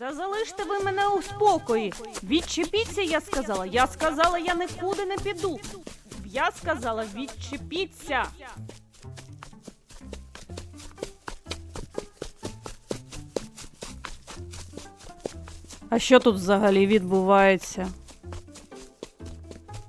Да залиште ви мене у спокої. Відчепіться, я сказала. Я сказала, я нікуди не піду. Я сказала, відчепіться. А що тут взагалі відбувається?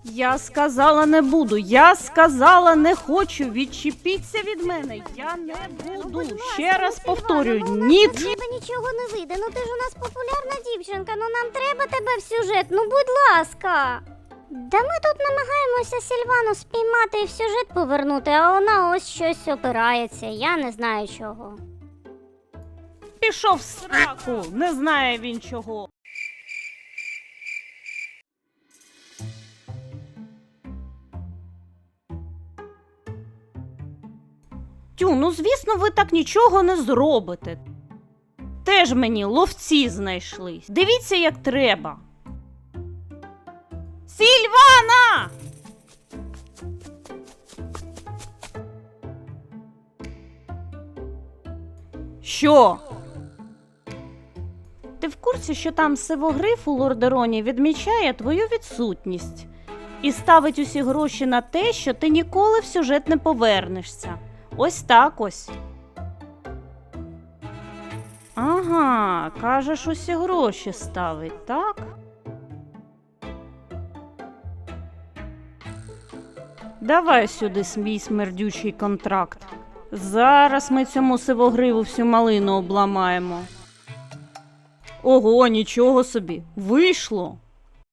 Я сказала не буду. Я сказала не хочу. Відчепіться від мене. Я не буду. Ще раз повторюю, ні. В тебе нічого не вийде. Ну ти ж у нас популярна дівчинка. Ну нам треба тебе в сюжет. Ну будь ласка. Да ми тут намагаємося Сільвану спіймати і в сюжет повернути, а вона ось щось опирається. Я не знаю чого. Пішов в сраку. Не знає він чого. Тю, ну звісно, ви так нічого не зробите. Теж мені ловці знайшлись. Дивіться, як треба. Сільвана! Що? Ти в курсі, що там сивогриф у Лордероні відмічає твою відсутність і ставить усі гроші на те, що ти ніколи в сюжет не повернешся. Ось так ось. Ага, кажеш, усі гроші ставить, так? Давай сюди свій смердючий контракт. Зараз ми цьому сивогриву всю малину обламаємо. Ого, нічого собі, вийшло.